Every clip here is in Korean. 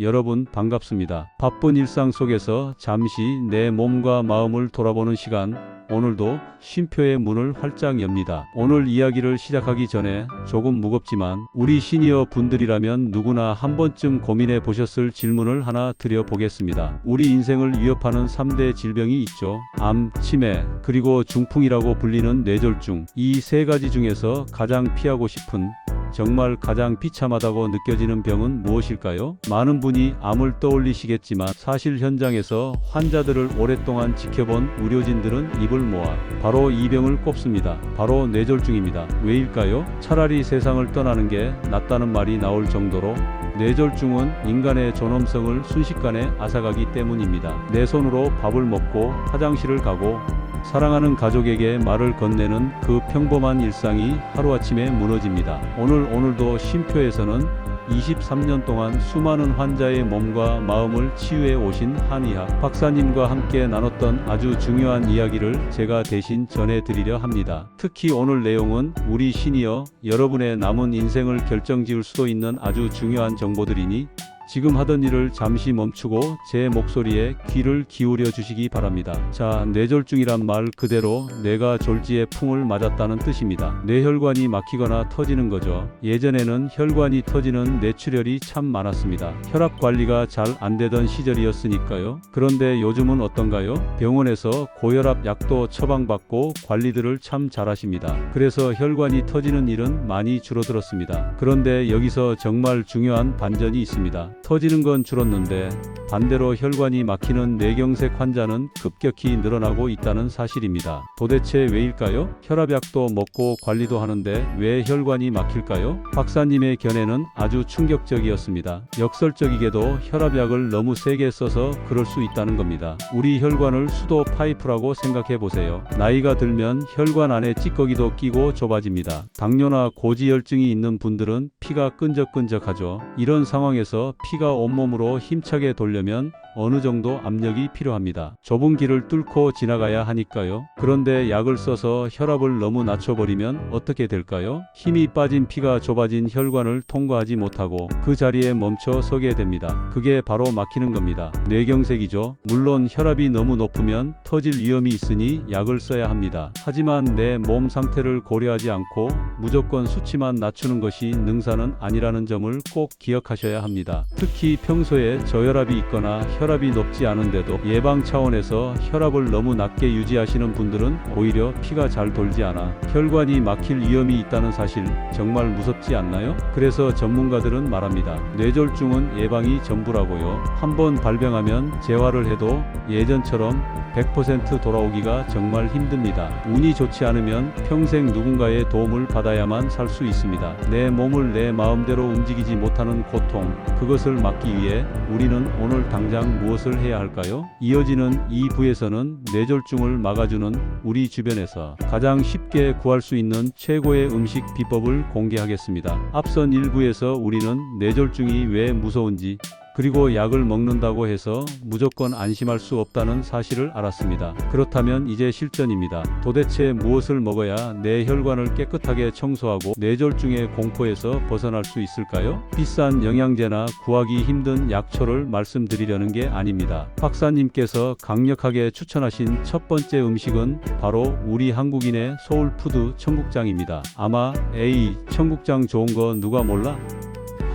여러분 반갑습니다. 바쁜 일상 속에서 잠시 내 몸과 마음을 돌아보는 시간, 오늘도 쉼표의 문을 활짝 엽니다. 오늘 이야기를 시작하기 전에 조금 무겁지만 우리 시니어 분들이라면 누구나 한 번쯤 고민해 보셨을 질문을 하나 드려보겠습니다. 우리 인생을 위협하는 3대 질병이 있죠. 암, 치매, 그리고 중풍이라고 불리는 뇌졸중. 이 세 가지 중에서 가장 피하고 싶은 정말 가장 비참하다고 느껴지는 병은 무엇일까요? 많은 분이 암을 떠올리시겠지만 사실 현장에서 환자들을 오랫동안 지켜본 의료진들은 입을 모아 바로 이 병을 꼽습니다. 바로 뇌졸중입니다. 왜일까요? 차라리 세상을 떠나는 게 낫다는 말이 나올 정도로 뇌졸중은 인간의 존엄성을 순식간에 앗아가기 때문입니다. 내 손으로 밥을 먹고 화장실을 가고 사랑하는 가족에게 말을 건네는 그 평범한 일상이 하루아침에 무너집니다. 오늘 오늘도 쉼표에서는 23년 동안 수많은 환자의 몸과 마음을 치유해 오신 한의학 박사님과 함께 나눴던 아주 중요한 이야기를 제가 대신 전해드리려 합니다. 특히 오늘 내용은 우리 시니어 여러분의 남은 인생을 결정지을 수도 있는 아주 중요한 정보들이니 지금 하던 일을 잠시 멈추고 제 목소리에 귀를 기울여 주시기 바랍니다. 자, 뇌졸중이란 말 그대로 뇌가 졸지에 풍을 맞았다는 뜻입니다. 뇌혈관이 막히거나 터지는 거죠. 예전에는 혈관이 터지는 뇌출혈이 참 많았습니다. 혈압 관리가 잘 안 되던 시절이었으니까요. 그런데 요즘은 어떤가요? 병원에서 고혈압 약도 처방받고 관리들을 참 잘하십니다. 그래서 혈관이 터지는 일은 많이 줄어들었습니다. 그런데 여기서 정말 중요한 반전이 있습니다. 터지는 건 줄었는데 반대로 혈관이 막히는 뇌경색 환자는 급격히 늘어나고 있다는 사실입니다. 도대체 왜일까요? 혈압약도 먹고 관리도 하는데 왜 혈관이 막힐까요? 박사님의 견해는 아주 충격적이었습니다. 역설적이게도 혈압약을 너무 세게 써서 그럴 수 있다는 겁니다. 우리 혈관을 수도 파이프라고 생각해 보세요. 나이가 들면 혈관 안에 찌꺼기도 끼고 좁아집니다. 당뇨나 고지혈증이 있는 분들은 피가 끈적끈적하죠. 이런 상황에서 피가 온몸으로 힘차게 돌려면 어느 정도 압력이 필요합니다. 좁은 길을 뚫고 지나가야 하니까요. 그런데 약을 써서 혈압을 너무 낮춰버리면 어떻게 될까요? 힘이 빠진 피가 좁아진 혈관을 통과하지 못하고 그 자리에 멈춰 서게 됩니다. 그게 바로 막히는 겁니다. 뇌경색이죠. 물론 혈압이 너무 높으면 터질 위험이 있으니 약을 써야 합니다. 하지만 내 몸 상태를 고려하지 않고 무조건 수치만 낮추는 것이 능사는 아니라는 점을 꼭 기억하셔야 합니다. 특히 평소에 저혈압이 있거나 혈압 이 높지 않은데도 예방 차원에서 혈압을 너무 낮게 유지하시는 분들은 오히려 피가 잘 돌지 않아 혈관이 막힐 위험이 있다는 사실 정말 무섭지 않나요? 그래서 전문가들은 말합니다. 뇌졸중은 예방이 전부라고요. 한번 발병하면 재활을 해도 예전처럼 100% 돌아오기가 정말 힘듭니다. 운이 좋지 않으면 평생 누군가의 도움을 받아야만 살 수 있습니다. 내 몸을 내 마음대로 움직이지 못하는 고통, 그것을 막기 위해 우리는 오늘 당장 무엇을 해야 할까요? 이어지는 2부에서는 뇌졸중을 막아주는 우리 주변에서 가장 쉽게 구할 수 있는 최고의 음식 비법을 공개하겠습니다. 앞선 1부에서 우리는 뇌졸중이 왜 무서운지 그리고 약을 먹는다고 해서 무조건 안심할 수 없다는 사실을 알았습니다. 그렇다면 이제 실전입니다. 도대체 무엇을 먹어야 내 혈관을 깨끗하게 청소하고 뇌졸중의 공포에서 벗어날 수 있을까요? 비싼 영양제나 구하기 힘든 약초를 말씀드리려는 게 아닙니다. 박사님께서 강력하게 추천하신 첫 번째 음식은 바로 우리 한국인의 소울푸드 청국장입니다. 아마 에이 청국장 좋은 거 누가 몰라?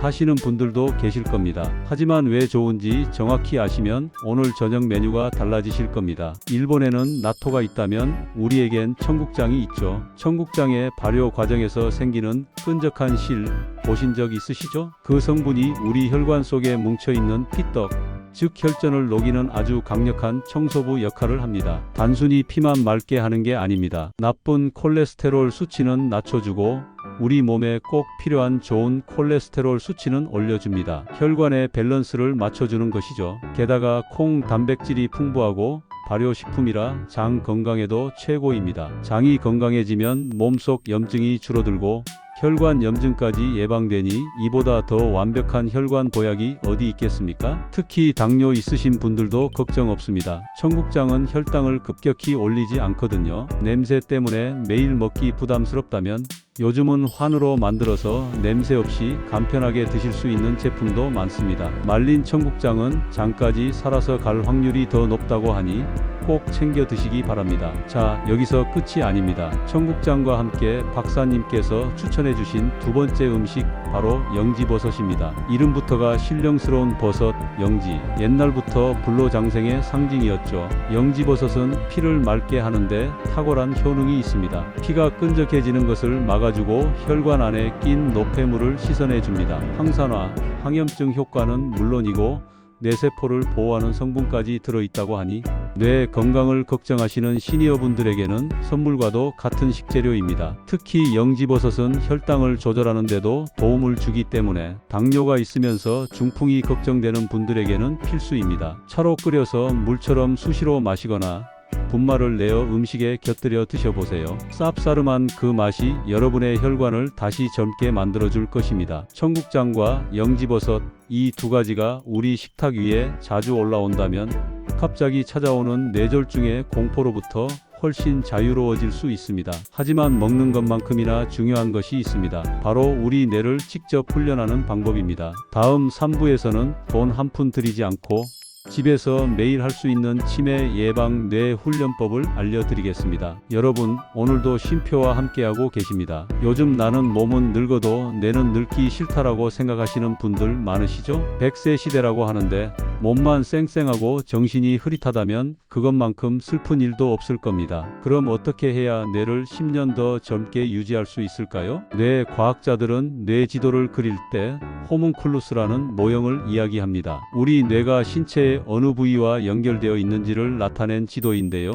하시는 분들도 계실 겁니다. 하지만 왜 좋은지 정확히 아시면 오늘 저녁 메뉴가 달라지실 겁니다. 일본에는 나토가 있다면 우리에겐 청국장이 있죠. 청국장의 발효 과정에서 생기는 끈적한 실 보신 적 있으시죠? 그 성분이 우리 혈관 속에 뭉쳐 있는 피떡 즉 혈전을 녹이는 아주 강력한 청소부 역할을 합니다. 단순히 피만 맑게 하는 게 아닙니다. 나쁜 콜레스테롤 수치는 낮춰주고 우리 몸에 꼭 필요한 좋은 콜레스테롤 수치는 올려줍니다. 혈관의 밸런스를 맞춰주는 것이죠. 게다가 콩 단백질이 풍부하고 발효식품이라 장 건강에도 최고입니다. 장이 건강해지면 몸속 염증이 줄어들고 혈관 염증까지 예방되니 이보다 더 완벽한 혈관 보약이 어디 있겠습니까? 특히 당뇨 있으신 분들도 걱정 없습니다. 청국장은 혈당을 급격히 올리지 않거든요. 냄새 때문에 매일 먹기 부담스럽다면 요즘은 환으로 만들어서 냄새 없이 간편하게 드실 수 있는 제품도 많습니다. 말린 청국장은 장까지 살아서 갈 확률이 더 높다고 하니 꼭 챙겨 드시기 바랍니다. 자, 여기서 끝이 아닙니다. 청국장과 함께 박사님께서 추천해 주신 두 번째 음식 바로 영지버섯입니다. 이름부터가 신령스러운 버섯, 영지. 옛날부터 불로장생의 상징이었죠. 영지버섯은 피를 맑게 하는데 탁월한 효능이 있습니다. 피가 끈적해지는 것을 막아주고 혈관 안에 낀 노폐물을 씻어내 줍니다. 항산화, 항염증 효과는 물론이고 뇌세포를 보호하는 성분까지 들어있다고 하니 뇌 건강을 걱정하시는 시니어분들에게는 선물과도 같은 식재료입니다. 특히 영지버섯은 혈당을 조절하는 데도 도움을 주기 때문에 당뇨가 있으면서 중풍이 걱정되는 분들에게는 필수입니다. 차로 끓여서 물처럼 수시로 마시거나 분말을 내어 음식에 곁들여 드셔보세요. 쌉싸름한 그 맛이 여러분의 혈관을 다시 젊게 만들어줄 것입니다. 청국장과 영지버섯 이 두 가지가 우리 식탁 위에 자주 올라온다면 갑자기 찾아오는 뇌졸중의 공포로부터 훨씬 자유로워질 수 있습니다. 하지만 먹는 것만큼이나 중요한 것이 있습니다. 바로 우리 뇌를 직접 훈련하는 방법입니다. 다음 3부에서는 돈 한 푼 들이지 않고 집에서 매일 할 수 있는 치매 예방 뇌 훈련법을 알려드리겠습니다. 여러분, 오늘도 쉼표와 함께하고 계십니다. 요즘 나는 몸은 늙어도 뇌는 늙기 싫다라고 생각하시는 분들 많으시죠? 100세 시대라고 하는데 몸만 쌩쌩하고 정신이 흐릿하다면 그것만큼 슬픈 일도 없을 겁니다. 그럼 어떻게 해야 뇌를 10년 더 젊게 유지할 수 있을까요? 뇌 과학자들은 뇌 지도를 그릴 때 호문클루스라는 모형을 이야기합니다. 우리 뇌가 신체의 어느 부위와 연결되어 있는지를 나타낸 지도인데요.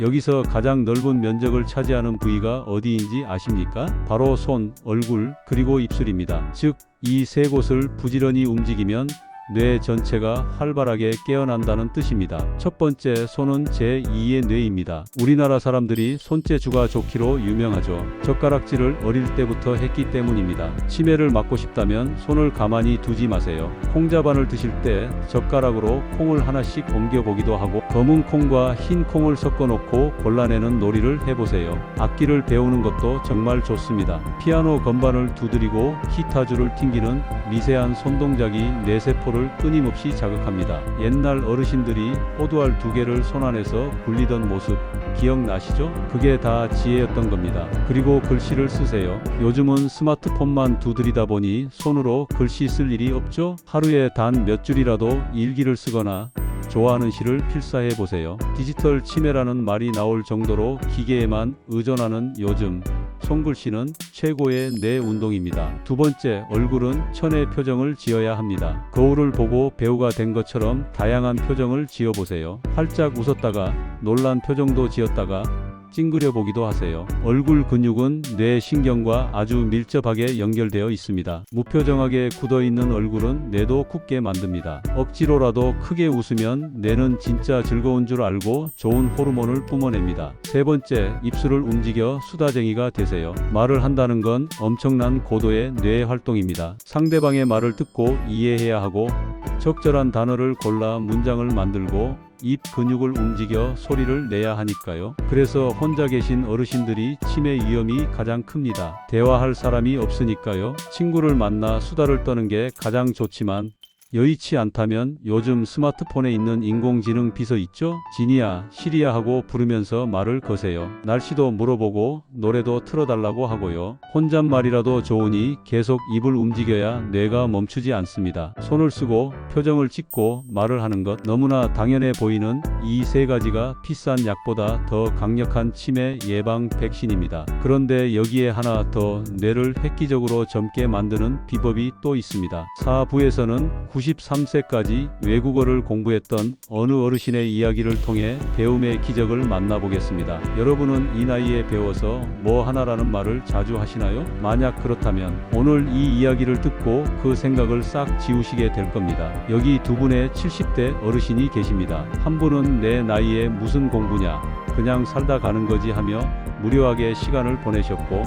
여기서 가장 넓은 면적을 차지하는 부위가 어디인지 아십니까? 바로 손, 얼굴, 그리고 입술입니다. 즉, 이 세 곳을 부지런히 움직이면 뇌 전체가 활발하게 깨어난다는 뜻입니다. 첫 번째, 손은 제2의 뇌입니다. 우리나라 사람들이 손재주가 좋기로 유명하죠. 젓가락질을 어릴 때부터 했기 때문입니다. 치매를 막고 싶다면 손을 가만히 두지 마세요. 콩자반을 드실 때 젓가락으로 콩을 하나씩 옮겨보기도 하고 검은 콩과 흰 콩을 섞어 놓고 골라내는 놀이를 해보세요. 악기를 배우는 것도 정말 좋습니다. 피아노 건반을 두드리고 기타줄을 튕기는 미세한 손동작이 뇌세포 를 끊임없이 자극합니다. 옛날 어르신들이 호두알 두 개를 손 안에서 굴리던 모습 기억나시죠? 그게 다 지혜였던 겁니다. 그리고 글씨를 쓰세요. 요즘은 스마트폰만 두드리다 보니 손으로 글씨 쓸 일이 없죠? 하루에 단 몇 줄이라도 일기를 쓰거나 좋아하는 시를 필사해 보세요. 디지털 치매라는 말이 나올 정도로 기계에만 의존하는 요즘 손글씨는 최고의 뇌 운동입니다. 두 번째, 얼굴은 천의 표정을 지어야 합니다. 거울을 보고 배우가 된 것처럼 다양한 표정을 지어보세요. 활짝 웃었다가 놀란 표정도 지었다가 찡그려 보기도 하세요. 얼굴 근육은 뇌 신경과 아주 밀접하게 연결되어 있습니다. 무표정하게 굳어 있는 얼굴은 뇌도 굳게 만듭니다. 억지로라도 크게 웃으면 뇌는 진짜 즐거운 줄 알고 좋은 호르몬을 뿜어냅니다. 세 번째, 입술을 움직여 수다쟁이가 되세요. 말을 한다는 건 엄청난 고도의 뇌 활동입니다. 상대방의 말을 듣고 이해해야 하고 적절한 단어를 골라 문장을 만들고 입 근육을 움직여 소리를 내야 하니까요. 그래서 혼자 계신 어르신들이 치매 위험이 가장 큽니다. 대화할 사람이 없으니까요. 친구를 만나 수다를 떠는 게 가장 좋지만 여의치 않다면 요즘 스마트폰에 있는 인공지능 비서 있죠? 지니야, 시리야 하고 부르면서 말을 거세요. 날씨도 물어보고 노래도 틀어달라고 하고요. 혼잣말이라도 좋으니 계속 입을 움직여야 뇌가 멈추지 않습니다. 손을 쓰고 표정을 짓고 말을 하는 것 너무나 당연해 보이는 이 세 가지가 비싼 약보다 더 강력한 치매 예방 백신입니다. 그런데 여기에 하나 더 뇌를 획기적으로 젊게 만드는 비법이 또 있습니다. 4부에서는 93세까지 외국어를 공부했던 어느 어르신의 이야기를 통해 배움의 기적을 만나보겠습니다. 여러분은 이 나이에 배워서 뭐 하나라는 말을 자주 하시나요? 만약 그렇다면 오늘 이 이야기를 듣고 그 생각을 싹 지우시게 될 겁니다. 여기 두 분의 70대 어르신이 계십니다. 한 분은 내 나이에 무슨 공부냐? 그냥 살다 가는 거지 하며 무료하게 시간을 보내셨고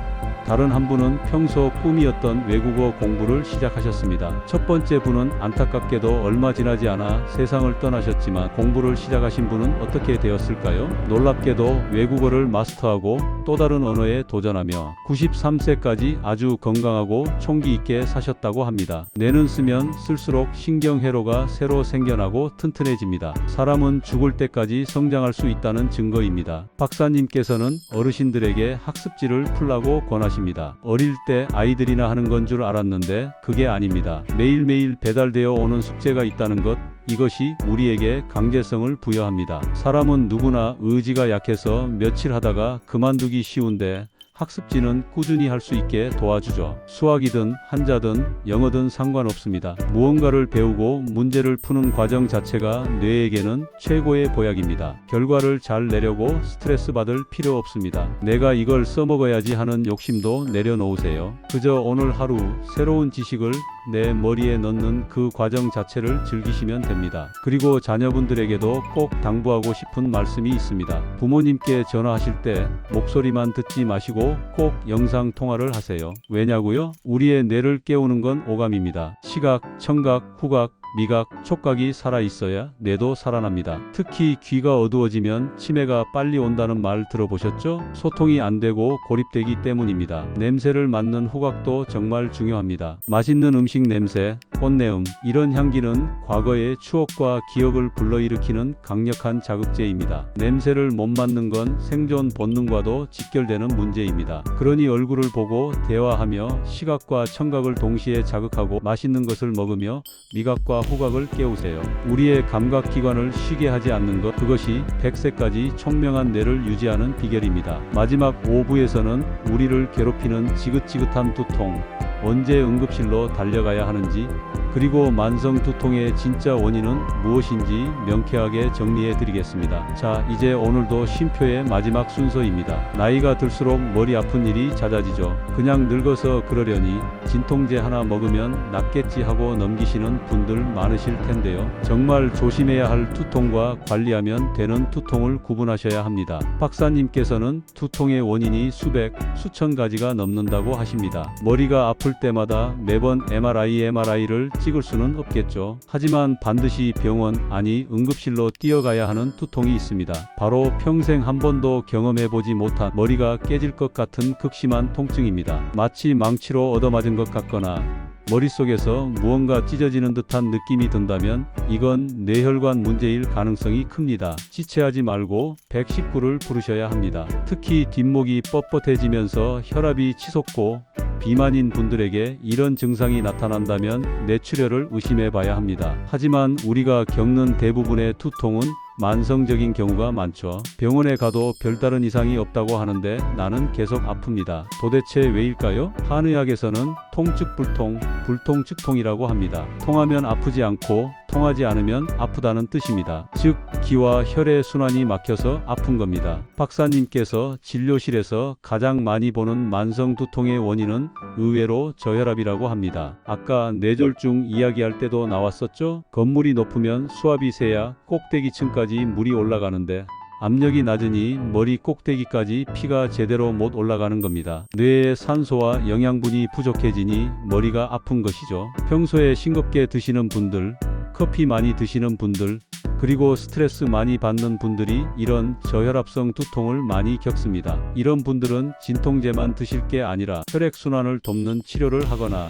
다른 한 분은 평소 꿈이었던 외국어 공부를 시작하셨습니다. 첫 번째 분은 안타깝게도 얼마 지나지 않아 세상을 떠나셨지만 공부를 시작하신 분은 어떻게 되었을까요? 놀랍게도 외국어를 마스터하고 또 다른 언어에 도전하며 93세까지 아주 건강하고 총기 있게 사셨다고 합니다. 뇌는 쓰면 쓸수록 신경회로가 새로 생겨나고 튼튼해집니다. 사람은 죽을 때까지 성장할 수 있다는 증거입니다. 박사님께서는 어르신 들에게 학습지를 풀라고 권하십니다. 어릴 때 아이들이나 하는 건 줄 알았는데 그게 아닙니다. 매일매일 배달되어 오는 숙제가 있다는 것 이것이 우리에게 강제성을 부여합니다. 사람은 누구나 의지가 약해서 며칠 하다가 그만두기 쉬운데 학습지는 꾸준히 할 수 있게 도와주죠. 수학이든 한자든 영어든 상관없습니다. 무언가를 배우고 문제를 푸는 과정 자체가 뇌에게는 최고의 보약입니다. 결과를 잘 내려고 스트레스 받을 필요 없습니다. 내가 이걸 써먹어야지 하는 욕심도 내려놓으세요. 그저 오늘 하루 새로운 지식을 내 머리에 넣는 그 과정 자체를 즐기시면 됩니다. 그리고 자녀분들에게도 꼭 당부하고 싶은 말씀이 있습니다. 부모님께 전화하실 때 목소리만 듣지 마시고 꼭 영상 통화를 하세요. 왜냐고요? 우리의 뇌를 깨우는 건 오감입니다. 시각, 청각, 후각, 미각, 촉각이 살아 있어야 뇌도 살아납니다. 특히 귀가 어두워지면 치매가 빨리 온다는 말 들어보셨죠? 소통이 안 되고 고립되기 때문입니다. 냄새를 맡는 후각도 정말 중요합니다. 맛있는 음식 냄새, 꽃내음, 이런 향기는 과거의 추억과 기억을 불러일으키는 강력한 자극제입니다. 냄새를 못 맡는 건 생존 본능과도 직결되는 문제입니다. 그러니 얼굴을 보고 대화하며 시각과 청각을 동시에 자극하고 맛있는 것을 먹으며 미각과 후각을 깨우세요. 우리의 감각 기관을 쉬게 하지 않는 것 그것이 100세까지 총명한 뇌를 유지하는 비결입니다. 마지막 5부에서는 우리를 괴롭히는 지긋지긋한 두통 언제 응급실로 달려가야 하는지 그리고 만성 두통의 진짜 원인은 무엇인지 명쾌하게 정리해 드리겠습니다. 자, 이제 오늘도 쉼표의 마지막 순서입니다. 나이가 들수록 머리 아픈 일이 잦아지죠. 그냥 늙어서 그러려니 진통제 하나 먹으면 낫겠지 하고 넘기시는 분들 많으실 텐데요. 정말 조심해야 할 두통과 관리하면 되는 두통을 구분하셔야 합니다. 박사님께서는 두통의 원인이 수백, 수천 가지가 넘는다고 하십니다. 머리가 아플 때마다 매번 MRI, MRI를 찍을 수는 없겠죠. 하지만 반드시 병원, 아니 응급실로 뛰어가야 하는 두통이 있습니다. 바로 평생 한 번도 경험해보지 못한 머리가 깨질 것 같은 극심한 통증입니다. 마치 망치로 얻어맞은 것 같거나 머릿속에서 무언가 찢어지는 듯한 느낌이 든다면 이건 뇌혈관 문제일 가능성이 큽니다. 지체하지 말고 119를 부르셔야 합니다. 특히 뒷목이 뻣뻣해지면서 혈압이 치솟고 비만인 분들에게 이런 증상이 나타난다면 뇌출혈을 의심해 봐야 합니다. 하지만 우리가 겪는 대부분의 두통은 만성적인 경우가 많죠. 병원에 가도 별다른 이상이 없다고 하는데 나는 계속 아픕니다. 도대체 왜일까요? 한의학에서는 통즉불통, 불통즉통이라고 합니다. 통하면 아프지 않고 통하지 않으면 아프다는 뜻입니다. 즉 기와 혈의 순환이 막혀서 아픈 겁니다. 박사님께서 진료실에서 가장 많이 보는 만성 두통의 원인은 의외로 저혈압이라고 합니다. 아까 뇌졸중 이야기할 때도 나왔었죠? 건물이 높으면 수압이 세야 꼭대기층까지 물이 올라가는데 압력이 낮으니 머리 꼭대기까지 피가 제대로 못 올라가는 겁니다. 뇌에 산소와 영양분이 부족해지니 머리가 아픈 것이죠. 평소에 싱겁게 드시는 분들, 커피 많이 드시는 분들, 그리고 스트레스 많이 받는 분들이 이런 저혈압성 두통을 많이 겪습니다. 이런 분들은 진통제만 드실 게 아니라 혈액순환을 돕는 치료를 하거나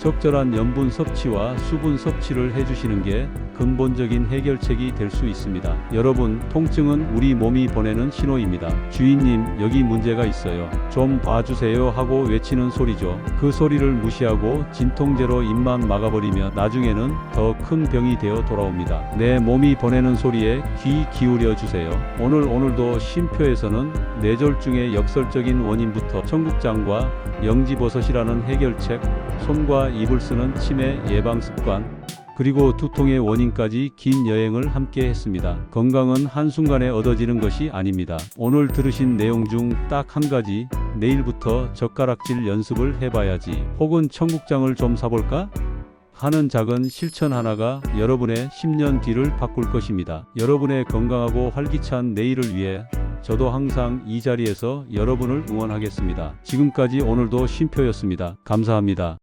적절한 염분 섭취와 수분 섭취를 해주시는 게 근본적인 해결책이 될 수 있습니다. 여러분, 통증은 우리 몸이 보내는 신호입니다. 주인님, 여기 문제가 있어요. 좀 봐주세요 하고 외치는 소리죠. 그 소리를 무시하고 진통제로 입만 막아버리면 나중에는 더 큰 병이 되어 돌아옵니다. 내 몸이 보내는 소리에 귀 기울여 주세요. 오늘 오늘도 쉼표에서는 뇌졸중의 역설적인 원인부터 청국장과 영지버섯이라는 해결책, 손과 입을 쓰는 치매 예방 습관, 그리고 두통의 원인까지 긴 여행을 함께 했습니다. 건강은 한순간에 얻어지는 것이 아닙니다. 오늘 들으신 내용 중 딱 한 가지, 내일부터 젓가락질 연습을 해봐야지. 혹은 청국장을 좀 사볼까? 하는 작은 실천 하나가 여러분의 10년 뒤를 바꿀 것입니다. 여러분의 건강하고 활기찬 내일을 위해 저도 항상 이 자리에서 여러분을 응원하겠습니다. 지금까지 오늘도 쉼표였습니다. 감사합니다.